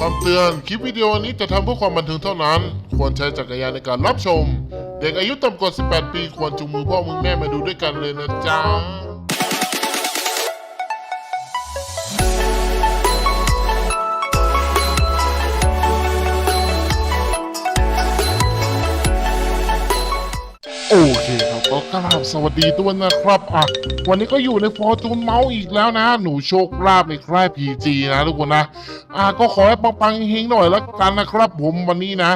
คำเตือน คลิปวิดีโอนี้จะทำเพื่อความบันเทิงเท่านั้น ควรใช้จักรยานในการรับชม เด็กอายุต่ำกว่า 18 ปี ควรจูงมือพ่อมือแม่มาดูด้วยกันเลยนะจ๊ะ กราบสวัสดีด้วยนะครับอะวันนี้ก็อยู่ในฟอร์จูนเมาส์อีกแล้วนะ หนูโชคลาภในค่ายพีจีนะทุกคนนะอะก็ขอให้ปังๆเฮงหน่อยแล้วกันนะครับ ผมวันนี้นะ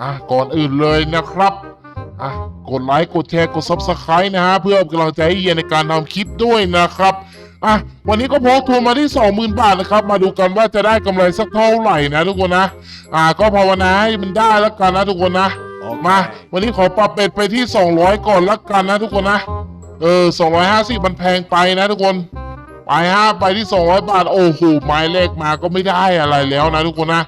อะก่อนอื่นเลยนะครับอะกดไลค์กดแชร์กด subscribe นะฮะเพื่อเป็นกำลังใจให้เยียนในการทำคลิปด้วยนะครับอะวันนี้ก็พกทุนมาที่ 20,000 บาทนะครับ มาดูกันว่าจะได้กำไรสักเท่าไหร่นะทุกคนนะอะก็ภาวนาให้มันได้แล้วกันนะทุกคนนะ มา วันนี้ขอปรับเป็ดไปที่ 200 ก่อนละกันนะทุกคนนะ เออ 250 มันแพงไปนะทุกคน ไปฮะ ไปที่ 200 บาท โอ้โห ไม้เลขมาก็ไม่ได้อะไรแล้วนะทุกคนนะ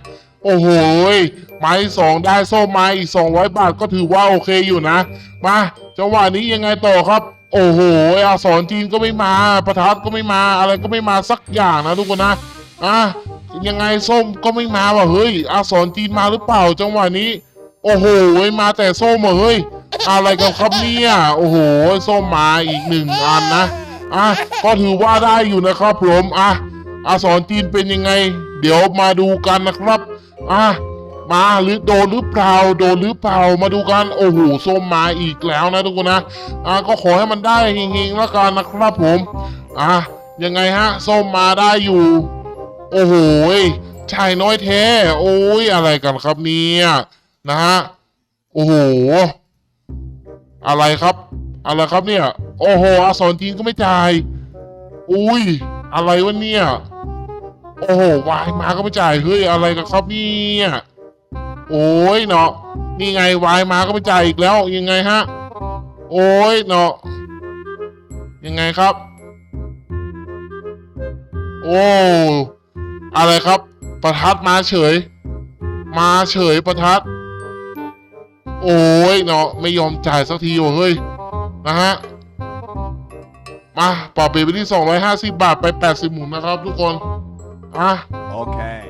โอ้โหยไม้สองได้ส้มไม้อีก 200 บาทก็ถือว่าโอเคอยู่นะ มาจังหวะนี้ยังไงต่อครับโอ้โหอักษรจีนก็ไม่มา ประทัดก็ไม่มา อะไรก็ไม่มาสักอย่างนะทุกคนนะ อะ ยังไงส้มก็ไม่มาว่ะ เฮ้ยอักษรจีนมาหรือเปล่าจังหวะนี้ โอ้โหมาแต่ส้มเหรอเฮ้ย อะไรกันครับเนี่ย โอ้โห ส้มมาอีกหนึ่งอันนะอะก็ถือว่าได้อยู่นะครับผมอะอักษรจีนเป็นยังไง เดี๋ยวมาดูกันนะครับอะมาหรือโดนหรือเปล่าโดนหรือเปล่ามาดูกันโอ้โหส้มมาอีกแล้วนะทุกคนนะอะก็ขอให้มันได้เฮงๆแล้วกันนะครับผมอะยังไงฮะส้มมาได้อยู่ โอ้โหชายน้อยแท้ โอ้ยอะไรกันครับเนี่ย นะฮะ โอ้โห อะไรครับ อะไรครับเนี่ย โอ้โหอักษรจีนก็ไม่จ่าย อุ้ย อะไรวะเนี่ย โอ้โห วายมาก็ไม่จ่าย เฮ้ย อะไรกันครับเนี่ยโอ้ยเนาะ นี่ไงวายมาก็ไม่จ่ายอีกแล้ว ยังไงฮะ โอ้ยเนาะ ยังไงครับ โอ้อะไรครับ ประทัดมาเฉย มาเฉยประทัด โอ้ยเนาะไม่ยอมจ่ายสักทีว่ะเฮ้ยนะฮะมาปรับเปลี่ยนไปที่ 250 บาทไป 80 หมุนนะครับ ทุกคนอะ Okay.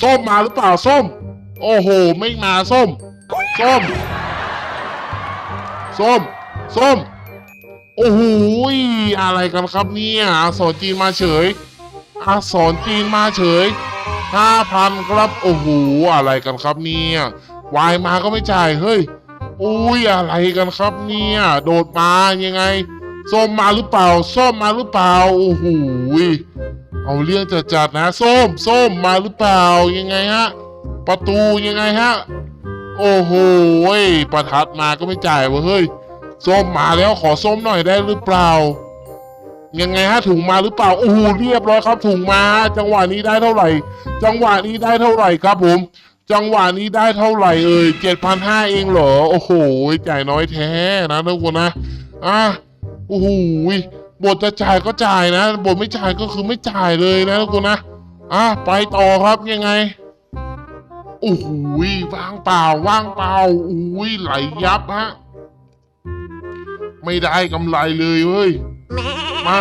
ส้มมาหรือเปล่าส้ม โอ้โห ไม่มาส้ม ส้ม ส้ม ส้ม โอ้โหยอะไรกันครับเนี่ยอักษรจีนมาเฉยอักษรจีนมาเฉยห้าพันครับ โอ้โห อะไรกันครับเนี่ย วายมาก็ไม่จ่ายเฮ้ยอุ้ยอะไรกันครับเนี่ยโดดมายังไงส้มมาหรือเปล่าส้มมาหรือเปล่าโอ้โหเอาเรื่องจัดจัดๆนะส้มส้มมาหรือเปล่ายังไงฮะประตูยังไงฮะโอ้โหประทัดมาก็ไม่จ่ายวะเฮ้ยส้มมาแล้วขอส้มหน่อยได้หรือเปล่า ยังไงฮะถุงมาหรือเปล่าโอ้โหเรียบร้อยครับถุงมา จังหวะนี้ได้เท่าไหร่ จังหวะนี้ได้เท่าไหร่ครับผม จังหวะนี้ได้เท่าไหร่เอ่ยเจ็ดพันห้าเองเหรอ โอ้โห จ่ายน้อยแท้นะทุกคนนะ อะ โอ้โหบทจะจ่ายก็จ่ายนะ บทไม่จ่ายก็คือไม่จ่ายเลยนะทุกคนนะ อะ ไปต่อครับยังไง โอ้โหว่างเปล่า ว่างเปล่าอุ้ยไหลยับฮะ ไม่ได้กำไรเลยเว้ย มา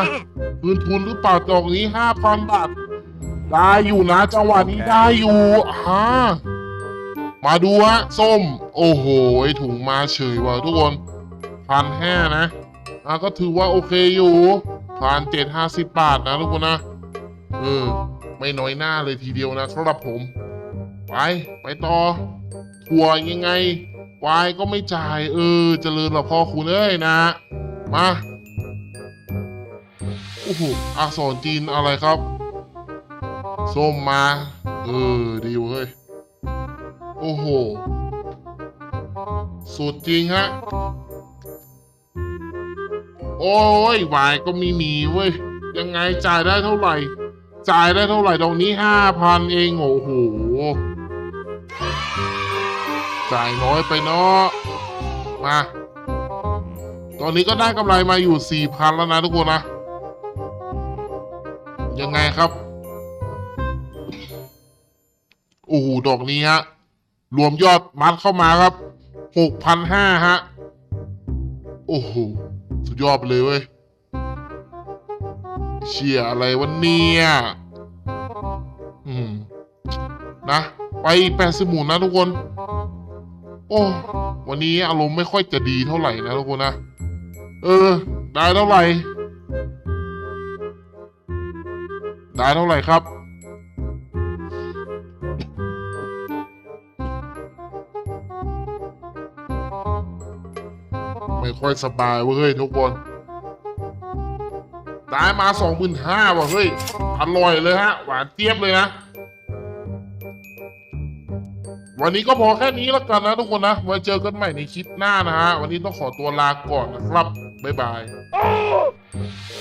คืนทุนหรือเปล่าดอกนี้ห้าพันบาทได้อยู่นะจังหวะนี้ได้อยู่อ่า มาดูฮะส้ม โอ้โหถุงมาเฉยว่ะทุกคนพันห้านะอะก็ถือว่าโอเคอยู่ผ่านเจ็ดห้าสิบบาทนะทุกคนนะ เออ ไม่น้อยหน้าเลยทีเดียวนะสำหรับผม ไป ไปต่อทัวยังไงวายก็ไม่จ่าย เออเจริญหรอพ่อคุณเอ้ยนะ มาโอ้โหอักษรจีนอะไรครับ ส้มมา เออดีเว้ย โอ้โห สุดจริงฮะ โอ้ยวายก็ไม่มีเว้ย ยังไงจ่ายได้เท่าไหร่ จ่ายได้เท่าไหร่ตรงนี้ห้าพันเองโอ้โห จ่ายน้อยไปเนาะ มา ตอนนี้ก็ได้กำไรมาอยู่สี่พันแล้วนะทุกคนนะ ยังไงครับ โอ้โหดอกนี้ฮะ รวมยอดมัดเข้ามาครับหกพันห้าฮะ โอ้โห สุดยอดไปเลยเว้ย เชียอะไรวะเนี่ย อืม นะ ไปแปดสิบหมุนนะทุกคน โอ้ วันนี้อารมณ์ไม่ค่อยจะดีเท่าไหร่นะทุกคนนะ เออ ได้เท่าไหร่ ได้เท่าไหร่ครับ ไม่ค่อยสบายเว้ยทุกคนได้มาสองหมื่นห้าว่ะเฮ้ย อร่อยเลยฮะ หวานเจี๊ยบเลยนะ วันนี้ก็พอแค่นี้แล้วกันนะทุกคนนะ ไว้เจอกันใหม่ในคลิปหน้านะฮะ วันนี้ต้องขอตัวลาก่อนนะครับ บ๊ายบาย